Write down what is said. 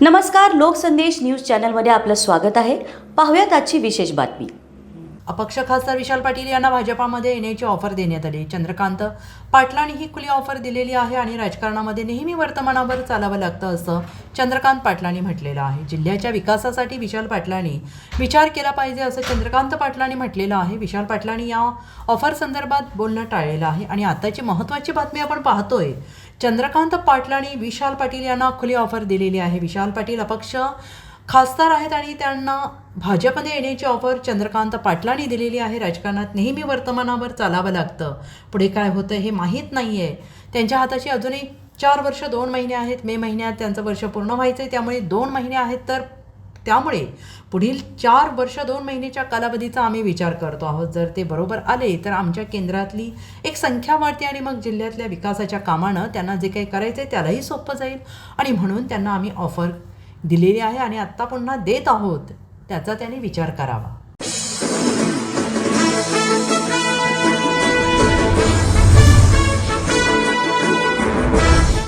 नमस्कार लोकसंदेश न्यूज चॅनलमध्ये आपलं स्वागत आहे. पाहूयात आजची विशेष बातमी. अपक्ष खासदार विशाल पाटील यांना भाजपामध्ये येण्याची ऑफर देण्यात आली. चंद्रकांत पाटलांनी ही खुली ऑफर दिलेली आहे आणि राजकारणामध्ये नेहमी वर्तमानावर चालावं लागतं असं चंद्रकांत पाटलांनी म्हटलेलं आहे. जिल्ह्याच्या विकासासाठी विशाल पाटलांनी विचार केला पाहिजे असं चंद्रकांत पाटलांनी म्हटलेलं आहे. विशाल पाटलांनी या ऑफर संदर्भात बोलणं टाळलेलं आहे. आणि आताची महत्त्वाची बातमी आपण पाहतोय. चंद्रकांत पाटलांनी विशाल पाटील यांना खुली ऑफर दिलेली आहे. विशाल पाटील अपक्ष खासदार आहेत आणि त्यांना भाजपमध्ये येण्याची ऑफर चंद्रकांत पाटलांनी दिलेली आहे. राजकारणात नेहमी वर्तमानावर चालावं लागतं. पुढे काय होतं हे माहीत नाही आहे त्यांच्या हाताची अजूनही चार वर्ष दोन महिने आहेत. मे महिन्यात त्यांचं वर्ष पूर्ण व्हायचं आहे त्यामुळे दोन महिने आहेत तर त्यामुळे पुढील चार वर्ष दोन महिन्याच्या कालावधीचा आम्ही विचार करतो आहोत. जर ते बरोबर आले तर आमच्या केंद्रातली एक संख्या वाढते आणि मग जिल्ह्यातल्या विकासाच्या कामानं त्यांना जे काही करायचं आहे त्यालाही सोपं जाईल. आणि म्हणून त्यांना आम्ही ऑफर दिलेली आहे आणि आत्ता पुन्हा देत आहोत. त्याचा त्यांनी विचार करावा.